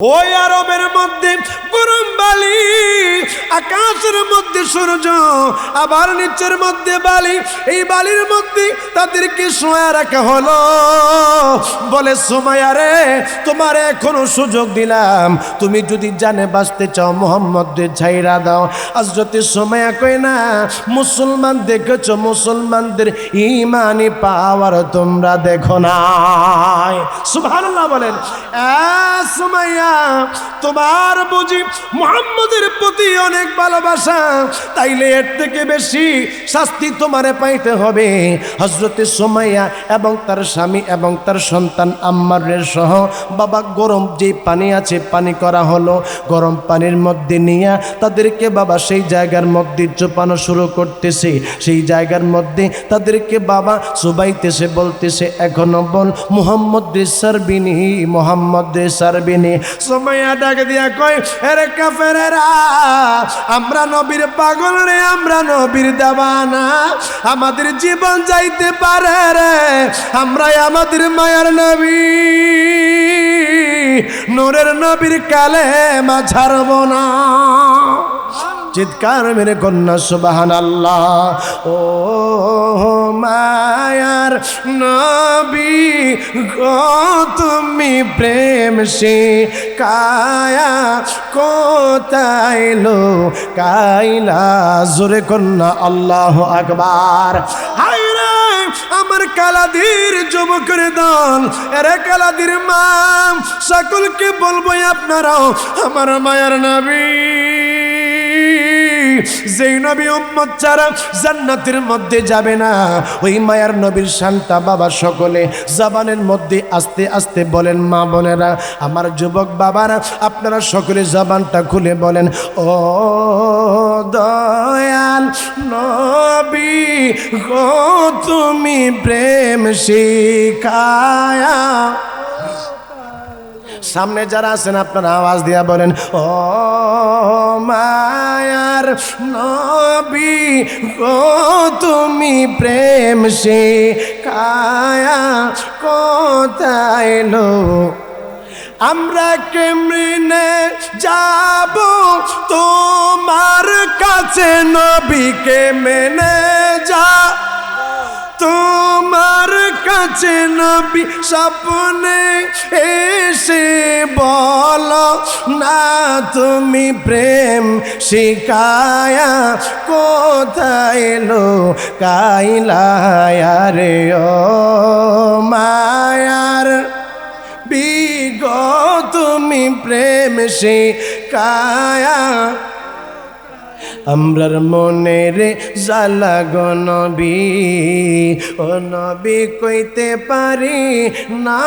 ওই আরবের মধ্যে গরম বালি, আকাশের মধ্যে সূর্য, আবার নিচের মধ্যে বালি। এই বালির মধ্যে তাদেরকে শোয়া রাখা হলো। বলে সময়া রে, তোমার এখনও সুযোগ দিলাম। তুমি যদি জানে বাঁচতে চাও মোহাম্মদের ছাইরা দাও। আজ যদি সময়া কই না, মুসলমান দেখেছ? মুসলমানদের ইমানি পাওয়ার তোমরা দেখো না সুবহানাল্লাহ বলেন আ সুমাইয়া তোমার বুঝি মোহাম্মদের প্রতি অনেক ভালোবাসা, তাইলে এর থেকে বেশি শাস্তি তোমারে পাইতে হবে। হজরতে সোমাইয়া এবং তার স্বামী এবং তার সন্তান আম্মারের সহ, বাবা গরম যে পানি আছে পানি করা হলো, গরম পানির মধ্যে নিয়ে তাদেরকে বাবা সেই জায়গার মধ্যে চোপানো শুরু করতেছে। সেই জায়গার মধ্যে তাদেরকে বাবা চুবাইতেছে, বলতেছে, এখনও বল, মোহাম্মদ রে সারবিনি, মোহাম্মদ রে সারবিনি। সময়া ডাক দিয়া কয়, এরে কাফেরেরা, আমরা নবীর পাগল রে, আমরা নবীর দেবানা আমাদের জীবন যাইতে পারে রে, আমরাই আমাদের মায়ার নবী। নূরের নবীর কালে মা ছাড়ব না। চিৎকার মেরে কন্যা সুবাহান আল্লাহ ও মায়ার নবী গো, তুমি প্রেম সে কায়া কোথায় লো কাইলা জোরে কন্যা, আল্লাহ আকবার। হাই রে, আমার কালাদির যুবকের দল। এরে কালাদির মা সকলকে বলব আপনারাও, আমার মায়ার নবী। যেই নবী উম্মত ছাড়া জান্নাতের মধ্যে যাবে না, ওই মায়ার নবীর শান্তা বাবা সকলে জাবানের মধ্যে আস্তে আস্তে বলেন, মা বোনেরা, আমার যুবক বাবারা, আপনারা সকলে জবানটা খুলে বলেন, ও দয়াল নবী গো, তুমি প্রেম শিখায়া সামনে যারা আছেন, আপনারা আওয়াজ দিয়া বলেন, ও মায়ার নবী গো, তুমি প্রেম সে কায়া কোথায় লো আমরা কেমনে যাব? তোমার কাছে নবীকে মেনে যা তোমার কাছে নবী স্বপ্নে এসে বল, না, তুমি প্রেম শিকায়া কোথায় লো রে, ও মায়ার? বিগ, তুমি প্রেম শিকায়া আমরার মনে রে জালা গো নবী, ও নবী কইতে পারি না।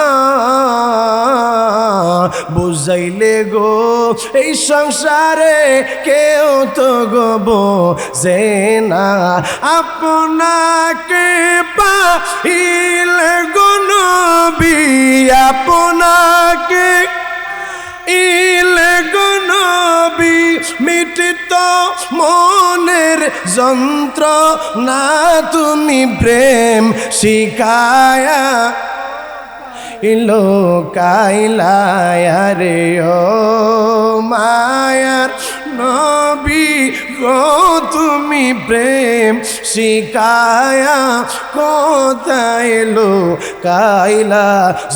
বুঝাইলে গো, এই সংসারে কেউ তো গো যে না আপনাকে পাইলে গো নবী, আপনাকে ইলে গনবি মিটিত মনের যন্ত্র না তুমি প্রেম শিকায়া ইলো কাইলায়া রে ও মায়ার নবী গো, তুমি প্রেম শিকায়া কোথায়লো কাইলা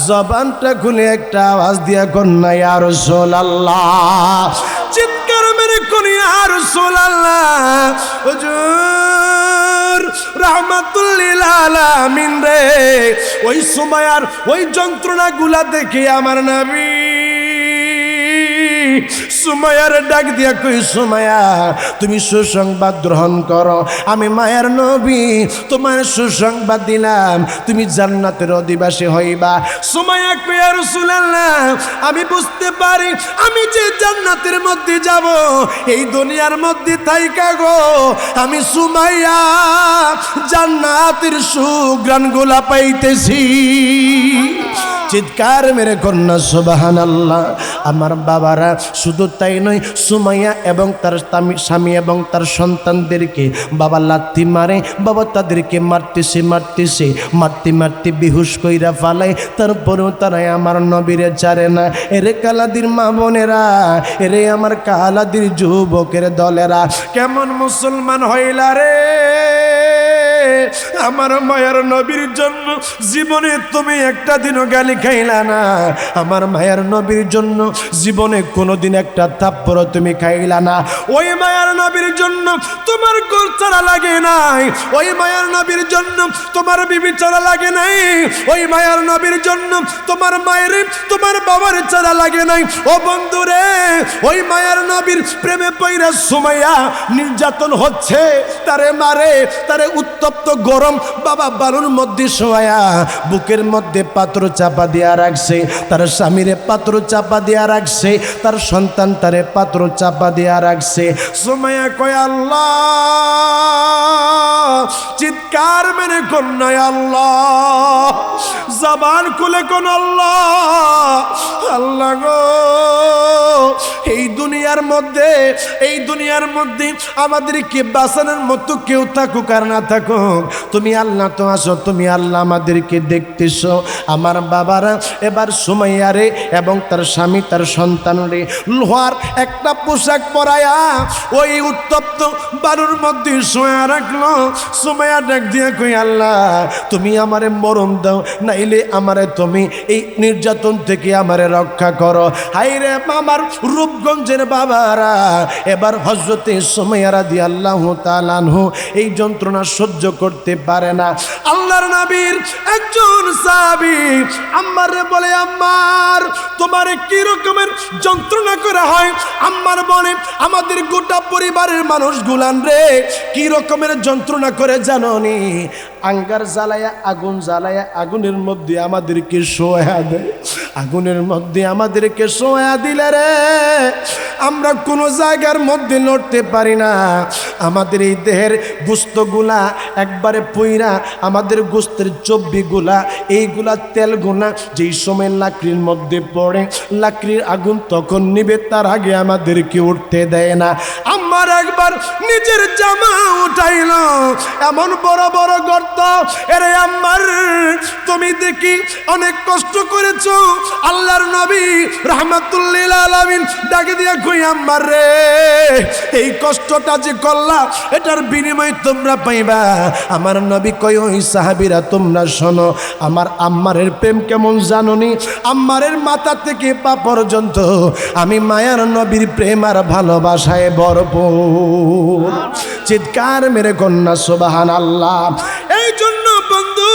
জবানটা খুলে একটা আওয়াজ দিয়া কন্যা আর সোলাল্লাহ। চিৎকার মেরে কোনি আর সোলাল্লাহ। রহমাতুল্লিল রে। ওই সময়ার ওই যন্ত্রণাগুলা দেখে আমার নবী সুমায়ার ডাক দিয়া কই সুমায়া তুমি সুসংবাদ গ্রহণ করো। আমি মায়ার নবী, তোমার সুসংবাদ দিলাম, তুমি জান্নাতের অধিবাসী হইবা। সুমায়া কইয়া রাসূলুল্লাহ, আমি বুঝতে পারি, আমি যে জান্নাতের মধ্যে যাব, এই দুনিয়ার মধ্যে থাইকা গো। আমি সুমাইয়া জান্নাতের সুগ্রাণ গোলা পাইতেছি। চিৎকার মেরে কন্যা সুবাহান আল্লাহ আমার বাবারা শুধু তাই নয়, সুমাইয়া এবং তার স্বামী- এবং তার সন্তানদেরকে বাবা লাথি মারে, বাবা তাদেরকে মারতেছে মারতেছে, মারতে মারতে বিহুস কইরা ফালায়। তারপরেও তারাই আমার নবীরে চারে না। এরে কালাদির মা বোনেরা, এরে আমার কালাদির যুবকের দলেরা, কেমন মুসলমান হইলা রে? আমার মায়ের নবীর জন্য জীবনে তুমি একটা দিনও গালি খাইলা না। আমার মায়ের নবীর জন্য জীবনে কোনোদিন একটা থাপ্পড় তুমি খাইলা না। ওই মায়ের নবীর জন্য তোমার গোল চারা লাগে নাই। ওই মায়ের নবীর জন্য তোমার বিবি চারা লাগে নাই। ওই মায়ের নবীর জন্য তোমার মায়ের, তোমার বাবার চারা লাগে নাই। ও বন্ধুরে, ওই মায়ের নবীর প্রেমে পৈরা সুমাইয়া নির্যাতন হচ্ছে। তারে মারে, তারে উত্তপ্ত গরম বাবা বালুর মধ্যে শোয়া বুকের মধ্যে পাত্র চাপা দিয়া রাখছে, তার স্বামীরে পাত্র চাপা দিয়া রাখছে, তার সন্তান তারে পাত্র চাপা দিয়া রাখছে। সুমাইয়া কয়, আল্লাহ, চিৎকার মেরে কন্যায় আল্লাহ, জবান খুলে কোন আল্লাহ দুনিয়ার মধ্যে, এই দুনিয়ার মধ্যে আমাদেরকে বাঁচানোর মতো কেউ থাকুক আর না থাকুক। তুমি আল্লাহ তো আসো, তুমি আল্লাহ আমাদেরকে দেখতেছো। আমার বাবারা এবার সুমাইয়ারে এবং তার স্বামী, তার সন্তানরে লোহার একটা পোশাক পরায়া ওই উত্তপ্ত বালুর মধ্যে শোয়া রাখল। সুমাইয়া ডাক দিয়ে কই আল্লাহ, তুমি আমারে মরম দাও, নাইলে আমারে তুমি এই নির্যাতন থেকে আমারে রক্ষা করো। হাইরে আমার রূপগঞ্জের বাবারা এবার হজরতে সময়ারা দিয়ে আল্লাহ তালানহু এই যন্ত্রণা সহ্য করতে পারে না। আল্লাহর নবীর একজন সাহাবী আম্মারে বলে, আম্মার, তোমার কি রকমের যন্ত্রণা করা হয়? আম্মার বলে, আমাদের গোটা পরিবারের মানুষ গুলান রে, কি রকমের যন্ত্রণা করে জাননি? আঙ্গার জ্বালায়া, আগুন জ্বালায়া, আগুনের মধ্যে আমাদেরকে সোয়া দেয় আগুনের মধ্যে আমাদেরকে সোয়া দিলে রে। আমরা কোনো জায়গার মধ্যে লড়তে পারি না। আমাদের এই দেহের গুস্তগুলা একবারে পইরা, আমাদের গোস্তের চব্বিগুলা এইগুলা তেলগুলা যেই সময় লাকড়ির মধ্যে পড়ে, লাকড়ির আগুন তখন নিবে, তার আগে আমাদেরকে উঠতে দেয় না। আমার একবার নিজের জামা উঠাইল, এমন বড় বড় গর্ত এরে আমার তুমি দেখি অনেক কষ্ট করেছ। আল্লাহর নবী রহমাতুল্লিল ডাকে দিয়া কই, আম্মার রে, এই কষ্টটা যে করলা, এটার বিনিময় তোমরা পাইবা। আমার নবী কই ওই সাহাবীরা, তোমরা শোনো, আমার আম্মারের প্রেম কেমন জাননি? আম্মারের মাথা থেকে পা পর্যন্ত আমি মায়ার নবীর প্রেম আর ভালোবাসায় ভরপুর। চিৎকার মেরে কন্যা সোবাহান আল্লাহ এই জন্য বন্ধু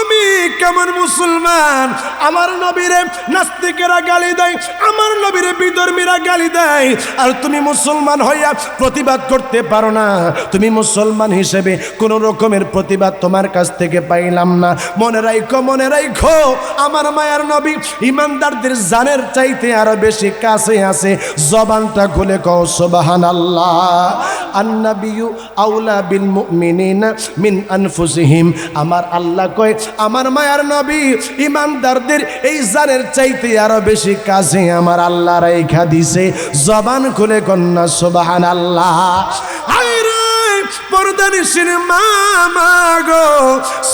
তুমি কেমন মুসলমান? আমার নবীরে নাস্তিকেরা গালি দেয়, আমার নবীরে বিধর্মীরা গালি দেয়। আর তুমি মুসলমান হইয়া প্রতিবাদ করতে পারো না। তুমি মুসলমান হিসেবে কোনো রকমের প্রতিবাদ তোমার কাছ থেকে পাইলাম না। মনে রাইখো মনে রাইখো, আমার মায়ার নবী ইমানদারদের জানের চাইতে আরও বেশি কাছে আছে। জবানটা খুলে কও সুবহান আল্লাহ আন্নাবিয়ু আউলা বিল মুমিনিনা মিন আনফুসিহিম। আমার আল্লাহ কয় আমার মায়ার নবী, ইমানদারদের এই জানের চাইতে আরও বেশি কাছে আমার আল্লাহ রেখা দিছে। জবান খুলে কন্যা সুবহান আল্লাহ সিনেমা গো।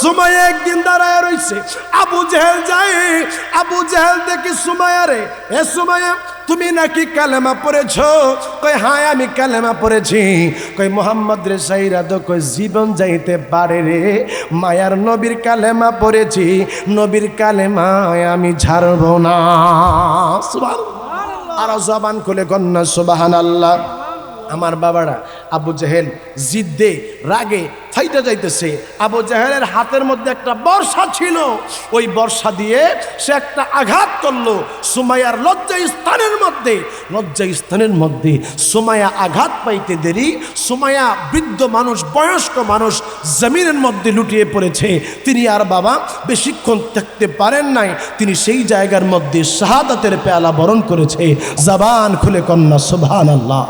সুমায় আবু জেহেল যায়, আবু জেহেল দেখি সুমায়ারে এ সুমায়া তুমি নাকি কালেমা পড়েছ? কই হ্যাঁ আমি কালেমা পড়েছি। কই মোহাম্মদ রে সাইরাদ কই জীবন যাইতে পারে রে। মায়ার নবীর কালেমা পড়েছি। নবীর কালেমায় আমি ছাড়ব না। আর জবান খুলে কন্যা সুবাহান আল্লাহ আমার বাবারা আবু জাহেল জিদ্দে, রাগে ফাইটা যাইতেছে। আবু জাহেলের হাতের মধ্যে একটা বর্ষা ছিল। ওই বর্ষা দিয়ে সে একটা আঘাত করল সুমায়ার লজ্জা স্থানের মধ্যে। লজ্জা স্থানের মধ্যে সুমায়া আঘাত পাইতে দেরি। সুমায়া বৃদ্ধ মানুষ, বয়স্ক মানুষ জমিনের মধ্যে লুটিয়ে পড়েছে। তিনি আর বাবা বেশিক্ষণ থাকতে পারেন নাই। তিনি সেই জায়গার মধ্যে শাহাদাতের পেয়ালা বরণ করেছে। জবান খুলে কন্যা সুবহান আল্লাহ